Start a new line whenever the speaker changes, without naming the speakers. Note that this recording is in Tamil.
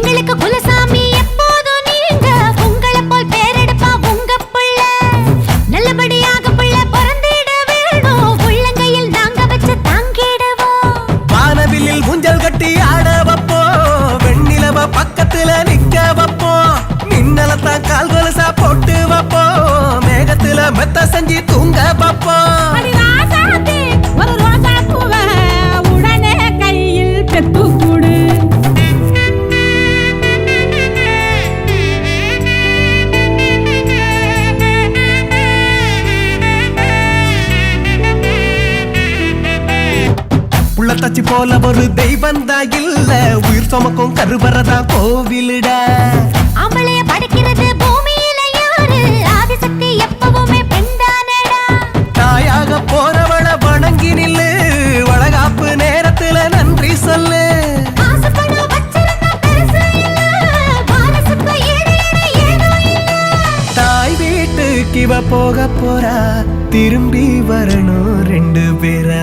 எங்களுக்கு குலசாமி எப்போதும் நீங்க. உங்களை போல் பேரெடுப்பா உங்க புள்ள. நல்லபடியாக புள்ள பிறந்திட வேணும். உள்ளங்கையில் நாங்க வச்சு தாங்கிடுவோம்.
வானவில்லில் ஊஞ்சல் கட்டி ஆட வைப்போம் வெண்ணிலவ பக்கத்துல நிக்க வைப்போம் மின்னலத்தான் கால் கொலுசா போட்டு வைப்போம் மேகத்துல மெத்த செஞ்சு தூங்க வைப்போம் புள்ளத்தச்சி போல ஒரு தெய்வம் தான் இல்ல. உயிர் சுமக்கும் கருவறதா கோவிலுடா.
ஆம்பளைய படைக்கிறது பூமியில யாரு? ஆதிசக்தி எப்பவுமே பெண்தானடா.
தாயாக போறவள வணங்கி நில்லு. வளகாப்பு நேரத்துல நன்றி சொல்லு. இவ போக போறா. திரும்பி வரணும் ரெண்டு பேரா.